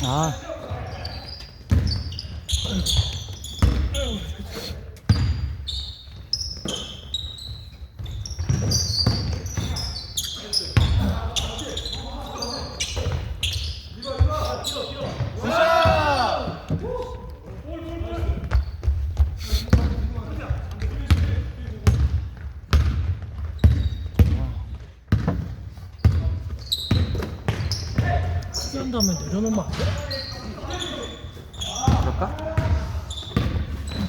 아. 크게 한 다음에 내려놓으면 안 돼? 그럴까?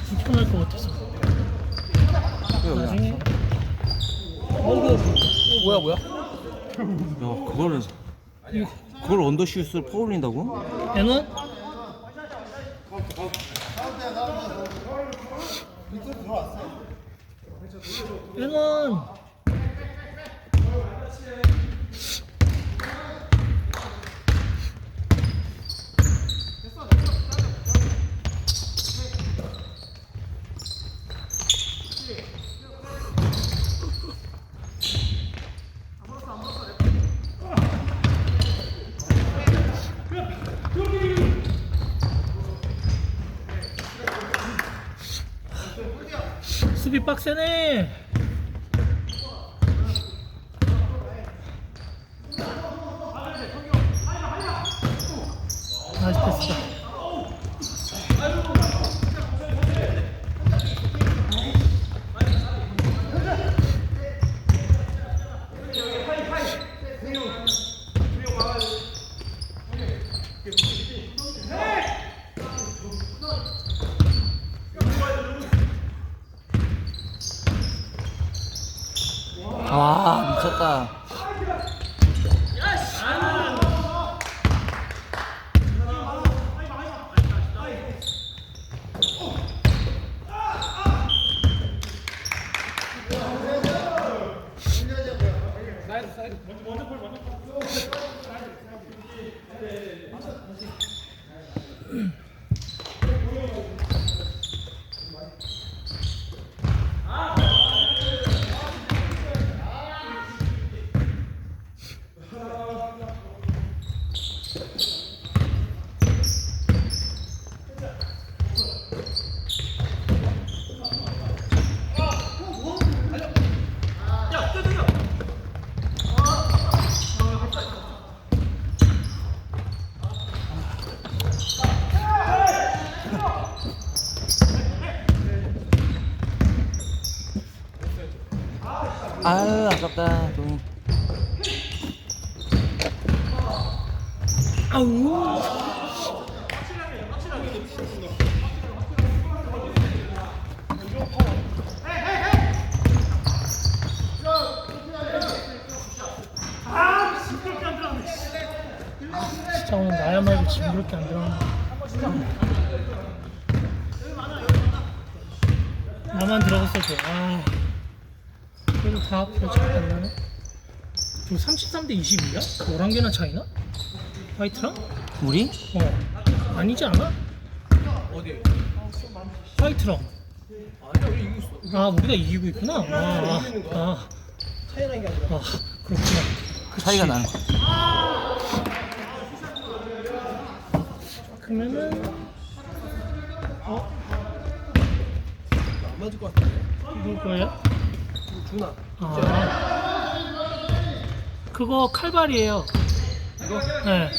불편할 것 같아서 왜 여기 나중에? 어이구 뭐야 뭐야 야, 그거를 그걸 언더슛을 퍼올린다고? 얘는 얘는 수비 빡세네. 나이스 패스다 와, 미쳤다. 아유, 아깝다, 동이. 아우 오늘 나야 말고 징그럽게 안 들어간다 나만 들어갔어도 아 그래도 다 별차이 안 나네 지금 33대 22야? 11개나 차이나? 화이트랑? 우리? 어 아니지 않아? 어디? 화이트랑 아니야 우리 이기고 있어. 아 우리가 이기고 있구나 아, 아, 아, 차이나는 게 아니라. 아 그렇구나 차이가 나는 거. 그러면은 어? 안 맞을 것 같은데. 누구 거예요? 준아. 아 그거 칼발이에요 이거? 네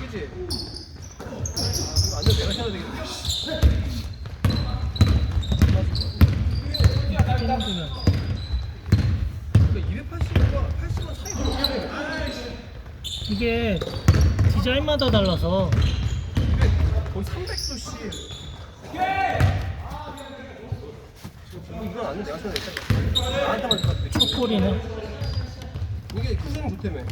그지? 이거 완전 내가 쳐야 되겠다. 땡기면 그러니까 280과 80은 차이 너무 크네. 이게 디자인마다 달라서 거의 300도씨. 이 건 아니면 내가 쳐야 되겠다. 나한테 맞을 것 같아. 촉볼이네 이게 크기는 좋다며.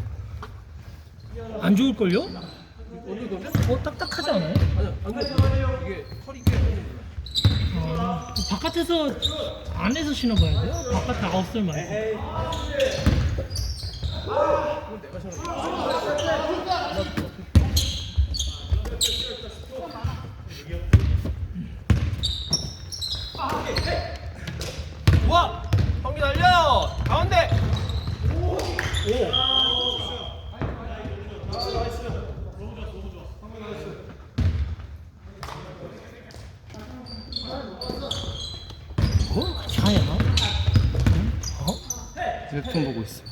안 좋을걸요? 어디 건데? 어 딱딱하지 않아요? 아니야, 안 돼. 이게 털이 꽤. 아, 바깥에서 안에서 신어봐야 돼요? 바깥에 아웃솔 말고 이건 내가 쳐야 어? 그렇게 어? 웹툰 보고 있어.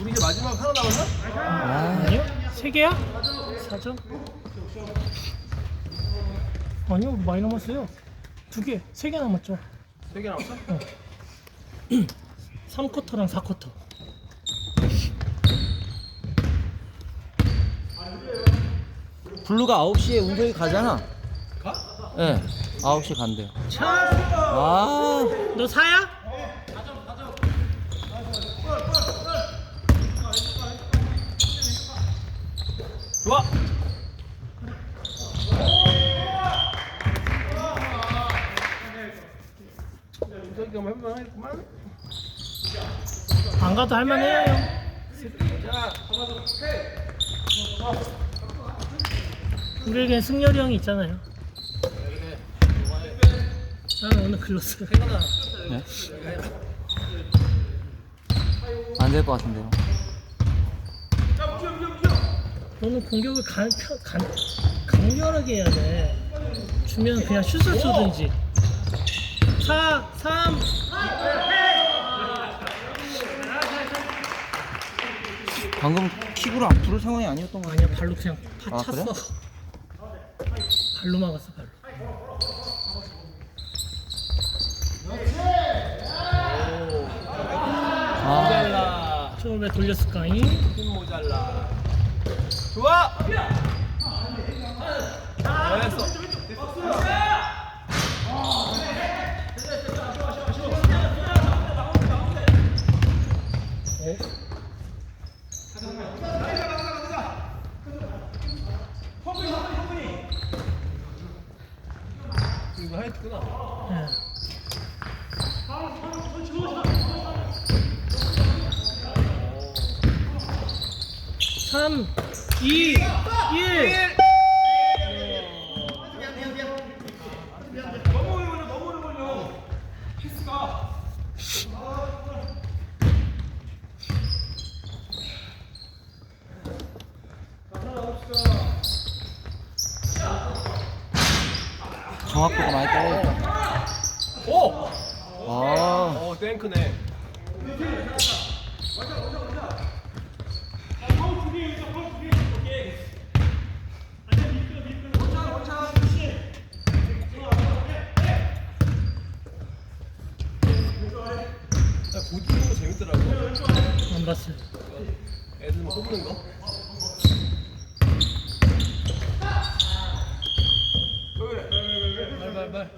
우리 이제 마지막 하나 남았나? 아니요? 세 개야? 사점? 아니요, 우리 많이 남았어요. 두 개, 세 개 남았죠. 세개 남았어? 3쿼터랑 4쿼터. 블루가 9시에 운석이 가잖아. 가? 예. 네, 9시에 간대요. 차! 아, 너 사야? 좋아. 안 가도 할만해요 자, 우리에겐 승열이 형이 있잖아요 나는 오늘 글렀어 태근아. 네? 안될 것 같은데요. 너는 공격을 간, 편- 간, 강렬하게 해야 돼 주면 그냥 슛을 쏘든지 4, 3 방금 킥으로 안 부를 상황이 아니었던 거 아니야 발로 그냥 파 아, 찼어 그래? 발로 막았어 발로 아, 모잘라. 저걸 왜 돌렸을까잉? 힘 모잘라. 좋아. 잘했어. 어? 이거 하이트구나. 예. 3, 2, 1 정확도가 많이 떨어졌다. 오. 아, 어, 땡크네. 나 보드 보는 거 재밌더라고. 안 봤어요 애들 막 뽑는 거. 발발발.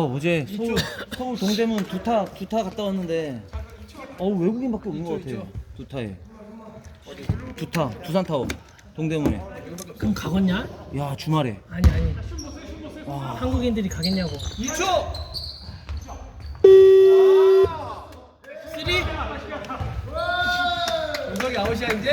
아 어제 서울, 서울 동대문 두타 두타 갔다 왔는데 어 외국인밖에 없는 것 같아요. 두타에. 두타 두산 타워 동대문에. 그럼 가겠냐? 야 주말에. 아니 아니 와. 한국인들이 가겠냐고 2초. 3 윤석이 아웃이야 이제.